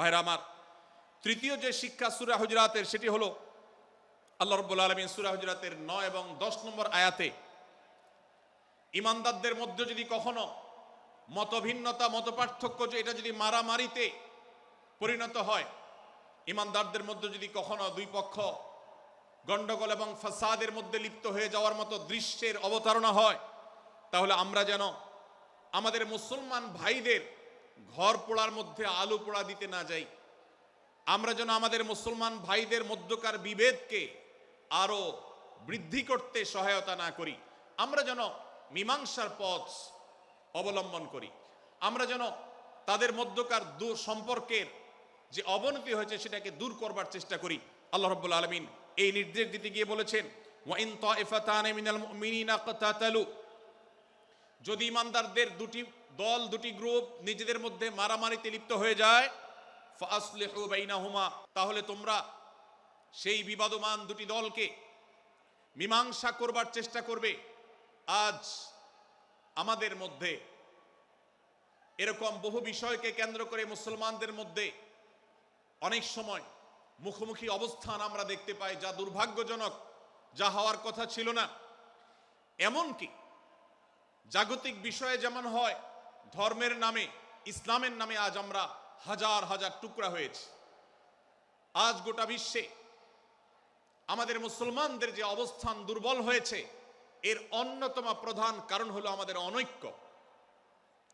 ভাইরা আমার, তৃতীয় যে শিক্ষা সুরা হুজরাতের, সেটি হলো আল্লাহ রব্বুল আলমিন সুরা হুজরাতের নয় এবং দশ নম্বর আয়াতে, ইমানদারদের মধ্যে যদি কখনো মতভিন্নতা, মতপার্থক্য যে এটা যদি মারামারিতে পরিণত হয়, ইমানদারদের মধ্যে যদি কখনো দুই পক্ষ গন্ডগোল এবং ফাসাদের মধ্যে লিপ্ত হয়ে যাওয়ার মতো দৃশ্যের অবতারণা হয়, তাহলে আমরা যেন আমাদের মুসলমান ভাইদের ঘর পোড়ার মধ্যে আলু পোড়া দিতে না যাই। আমরা যেন আমাদের মুসলমান ভাইদের মধ্যকার বিভেদকে আরও বৃদ্ধি করতে সহায়তা না করি। আমরা যেন মীমাংসার পথ অবলম্বন করি। আমরা যেন তাদের মধ্যকার দূর সম্পর্কের যে অবনতি হয়েছে সেটাকে দূর করবার চেষ্টা করি। আল্লাহ রাব্বুল আলামিন এই নির্দেশ দিতে গিয়ে বলেছেন ওয়াইন তাইফাতানে মিনাল মুমিনিনা যদি ইমানদারদের দুটি দল দুটি গ্রুপ নিজেদের মধ্যে মারামারিতে লিপ্ত হয়ে যায়। তাহলে তোমরা সেই বিবাদমান দুটি দলকে মীমাংসা করবার চেষ্টা করবে। আজ আমাদের মধ্যে এরকম বহু বিষয়কে কেন্দ্র করে মুসলমানদের মধ্যে অনেক সময় মুখোমুখি অবস্থান আমরা দেখতে পাই, যা দুর্ভাগ্যজনক, যা হওয়ার কথা ছিল না। এমনকি জাগতিক বিষয়ে যেমন হয় ধর্মের নামে, ইসলামের নামে আজ আমরা হাজার হাজার টুকরা হয়েছে। আজ গোটা বিশ্বে আমাদের মুসলমানদের যে অবস্থান দুর্বল হয়েছে, এর অন্যতম প্রধান কারণ হলো আমাদের অনৈক্য।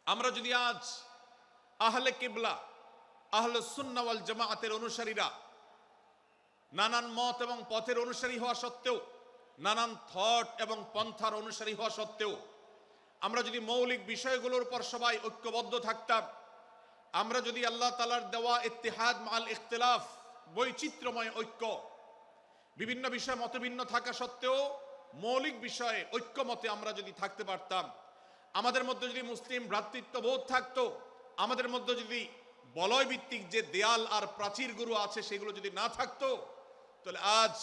আমরা যদি আজ আহলে কিবলা, আহলে সুন্নাওয়াল জামাআতের অনুসারীরা নানান মত এবং পথের অনুসারী হওয়া সত্ত্বেও, নানান থট এবং পন্থার অনুসারী হওয়া সত্ত্বেও আমরা যদি মৌলিক বিষয়গুলোর উপর সবাই ঐক্যবদ্ধ থাকতাম, আমরা যদি আল্লাহ তালার দেওয়া ইত্তেহাদ মাল ইখতলাফ, বৈচিত্র্যময় ঐক্য, বিভিন্ন বিষয়ে মতভিন্ন থাকা সত্ত্বেও মৌলিক বিষয়ে ঐক্যমতে আমরা যদি থাকতে পারতাম, আমাদের মধ্যে যদি মুসলিম ভ্রাতৃত্ববোধ থাকতো, আমাদের মধ্যে যদি বলয় ভিত্তিক যে দেয়াল আর প্রাচীরগুলো আছে সেগুলো যদি না থাকতো, তাহলে আজ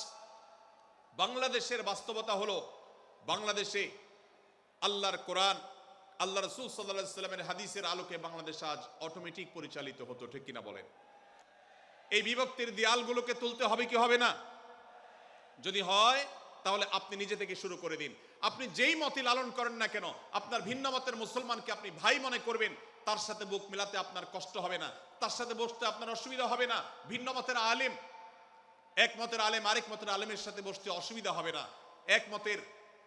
বাংলাদেশের বাস্তবতা হলো বাংলাদেশে আল্লাহর কোরআন, আল্লাহ রসুল সাল্লাহ সাল্লামের হাদিসের আলোকে বাংলাদেশ আজ অটোমেটিক পরিচালিত হতো, ঠিক কিনা বলেন? এই বিভক্তির দেয়ালগুলোকে তুলতে হবে কি হবে না? যদি হয়, তাহলে আপনি নিজে থেকে শুরু করে দিন। আপনি যেই মতে লালন করেন না কেন, আপনার ভিন্ন মতের মুসলমানকে আপনি ভাই মনে করবেন, তার সাথে বুক মিলাতে আপনার কষ্ট হবে না, তার সাথে বসতে আপনার অসুবিধা হবে না, ভিন্ন মতের আলেম, এক মতের আলেম আরেক মতের আলেমের সাথে বসতে অসুবিধা হবে না, এক মতের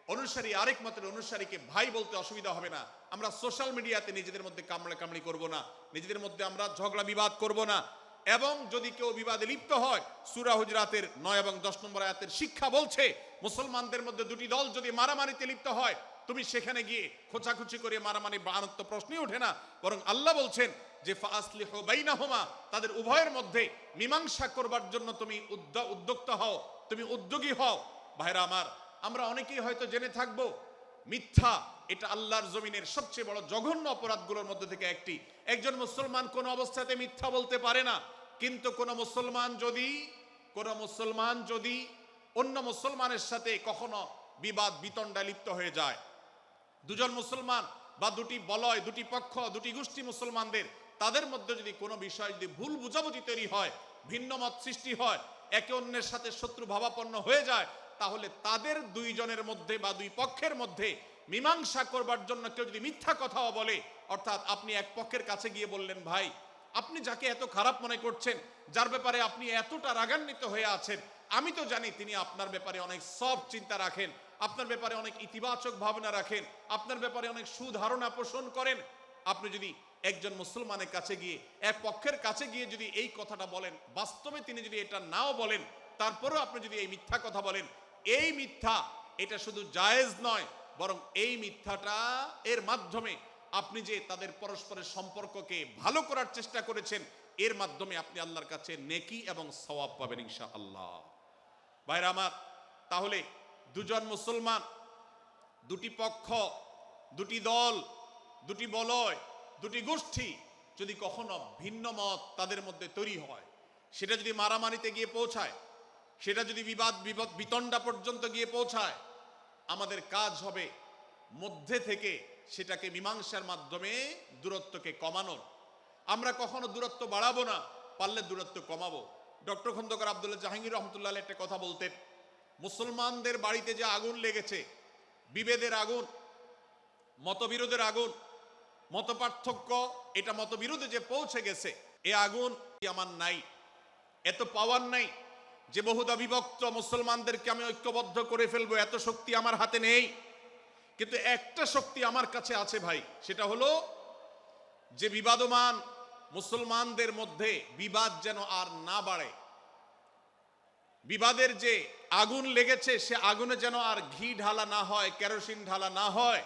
অনুসারী, আরেক মতের অনুসারীকে ভাই বলতে অসুবিধা হবে না। আমরা সোশ্যাল মিডিয়াতে নিজেদের মধ্যে কামড়া কামড়ি করব না। নিজেদের মধ্যে আমরা ঝগড়া বিবাদ করব না। এবং যদি কেউ বিবাদে লিপ্ত হয়, সুরা হুজরাতের নয় এবং দশ নম্বর আয়াতের শিক্ষা বলছে, মুসলমানদের মধ্যে দুটি দল যদি মারামারিতে লিপ্ত হয়, তুমি সেখানে গিয়ে খোঁচাখুচি করে মারামারি বানাত্ম প্রশ্নই ওঠে না। বরং আল্লাহ বলছেন যে ফাসলিহ বাইনাহুমা, তাদের উভয়ের মধ্যে মীমাংসা করবার জন্য তুমি উদ্য- উদ্যোক্তা হও, তুমি উদ্যোগী হও। ভাইরা আমার আমরা অনেকেই হয়তো জেনে থাকব, মিথ্যা, এটা আল্লাহর জমিনের সবচেয়ে বড় জঘন্য অপরাধগুলোর মধ্যে থেকে একটি। একজন মুসলমান কোন অবস্থাতে মিথ্যা বলতে পারে না, কিন্তু কোন মুসলমান যদি, কোন মুসলমান যদি অন্য মুসলমানের সাথে কখনো বিবাদ বিতণ্ডা লিপ্ত হয়ে যায়। দুজন মুসলমান বা দুটি বলয়, দুটি পক্ষ, দুটি গোষ্ঠী মুসলমানদের, তাদের মধ্যে যদি কোনো বিষয় যদি ভুল বুঝাবুঝি তৈরি হয়, ভিন্ন মত সৃষ্টি হয়, একে অন্যের সাথে শত্রু ভাবাপন্ন হয়ে যায় তাহলে তাদের দুইজনের মধ্যে বা দুই পক্ষের মধ্যে মীমাংসা করবার জন্য কেউ যদি মিথ্যা কথাও বলে, অর্থাৎ আপনি এক পক্ষের কাছে গিয়ে বললেন, ভাই, আপনি যাকে এত খারাপ মনে করছেন, যার ব্যাপারে আপনি এতটা রাগান্বিত হয়ে আছেন, আমি তো জানি তিনি আপনার ব্যাপারে অনেক সব চিন্তা রাখেন, আপনার ব্যাপারে অনেক ইতিবাচক ভাবনা রাখেন, আপনার ব্যাপারে অনেক সুধারণা পোষণ করেন। আপনি যদি একজন মুসলমানের কাছে গিয়ে, এক পক্ষের কাছে গিয়ে যদি এই কথাটা বলেন, বাস্তবে তিনি যদি এটা নাও বলেন, তারপরেও আপনি যদি এই মিথ্যা কথা বলেন এই মিথ্যা, এটা শুধু জায়েজ নয়, বরং এই মিথ্যাটা এর মাধ্যমে আপনি যে তাদের পরস্পরের সম্পর্ককে ভালো করার চেষ্টা করেছেন, এর মাধ্যমে আপনি আল্লাহর কাছে নেকি এবং সওয়াব পাবেন ইনশা আল্লাহ ভাইরা আমার, তাহলে দুজন মুসলমান, দুটি পক্ষ, দুটি দল, দুটি বলয়, দুটি গোষ্ঠী যদি কখনো ভিন্ন মত তাদের মধ্যে তৈরি হয়, সেটা যদি মারামারিতে গিয়ে পৌঁছায় সেটা যদি বিবাদ, বিপদ, বিতণ্ডা পর্যন্ত গিয়ে পৌঁছায়, আমাদের কাজ হবে মধ্যে থেকে সেটাকে মীমাংসার মাধ্যমে দূরত্বকে কমানোর। আমরা কখনো দূরত্ব বাড়াবো না, পারলে দূরত্ব কমাবো। ডক্টর খন্দকার আবদুল্লাহ জাহাঙ্গীর রহমতুল্লাহ একটা কথা বলতেন, মুসলমানদের বাড়িতে যে আগুন লেগেছে, বিভেদের আগুন, মতবিরোধের আগুন, মতপার্থক্য, এটা মতবিরোধে যে পৌঁছে গেছে, এ আগুন আমার নাই, এত পাওয়ার নাই যে বহুদা বিভক্ত মুসলমানদেরকে আমি ঐক্যবদ্ধ করে ফেলব, এত শক্তি আমার হাতে নেই। কিন্তু একটা শক্তি আমার কাছে আছে ভাই, সেটা হলো যে বিবাদমান মুসলমানদের মধ্যে বিবাদ যেন আর না বাড়ে। বিবাদের যে আগুন লেগেছে, সে আগুনে যেন আর ঘি ঢালা না হয়, কেরোসিন ঢালা না হয়,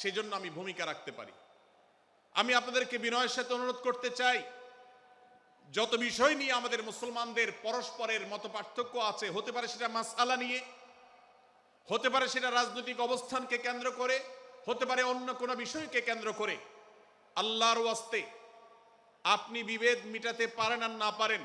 সেজন্য আমি ভূমিকা রাখতে পারি। আমি আপনাদেরকে বিনয়ের সাথে অনুরোধ করতে চাই যত বিষয় নিয়ে আমাদের মুসলমানদের পরস্পরের মত পার্থক্য আছে, হতে পারে সেটা মাসআলা নিয়ে, হতে পারে সেটা রাজনৈতিক অবস্থানকে কেন্দ্র করে, হতে পারে অন্য কোনো বিষয়কে কেন্দ্র করে, আল্লাহর ওয়াস্তে আপনি বিভেদ মিটাতে পারেন আর না পারেন,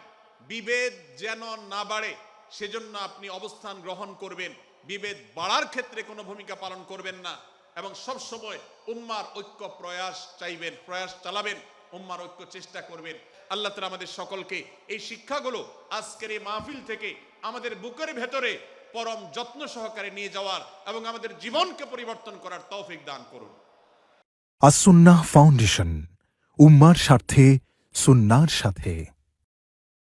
বিভেদ যেন না বাড়ে, সেজন্য আপনি অবস্থান গ্রহণ করবেন। বিভেদ বাড়ার ক্ষেত্রে কোনো ভূমিকা পালন করবেন না এবং সব সময় উম্মার ঐক্য প্রয়াস চাইবেন, প্রয়াস চালাবেন, উম্মার ঐক্য চেষ্টা করবেন। আল্লাহ তালা আমাদের সকলকে এই শিক্ষাগুলো আজকের এই মাহফিল থেকে আমাদের বুকের ভেতরে পরম যত্ন সহকারে নিয়ে যাওয়ার এবং আমাদের জীবনকে পরিবর্তন করার তৌফিক দান করুন। আসুন্না ফাউন্ডেশন, উম্মার স্বার্থে, সুন্নার সাথে।